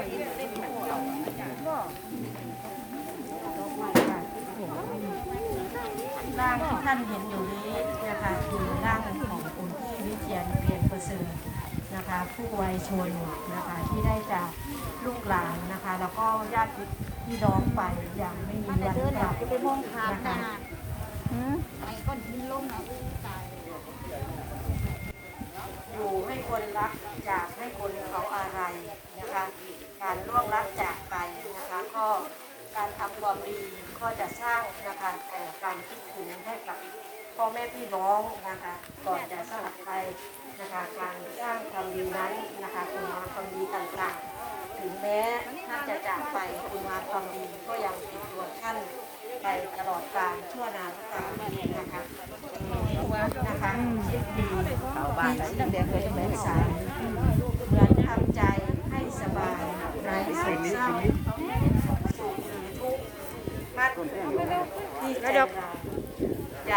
ร่างที่ท่านเห็นอยู่นี้นะคะคือร่างของคุณพี่วิเชียนเปลี่ยนประเสริฐนะคะ ผู้วัยชนนะคะที่ได้จากลูกหลานนะคะ แล้วก็ญาติพี่น้องไปอย่างไม่มีวันกลับจะไปมองทางนะคะนะไอ้ก้อนหินล้มนะอู้ตายอยู่ให้คนรักจากให้คนเขาอะไร นะคะการล่วงลับจากไปนะคะ ก็การทำความดีก็จะสร้างนะคะแต่การคิดถึงให้กับพ่อแม่พี่น้องนะคะก่อนจะสลับไปนะคะการสร้างความดีนั้นนะคะคุณงามความดีต่างๆ ถึงแม้ท่านจะจากไปคุณงามความดีก็ยังติดตัวท่านไปตลอดกาลชั่วนานกาลนะคะนะคะคิดดีเขาบ้านตั้งแต่เคยจะไปสารเหมือนทำใจให้สบายไร้โศกเศร้า สุขหรือทุกข์มัดที่ใจเราอย่า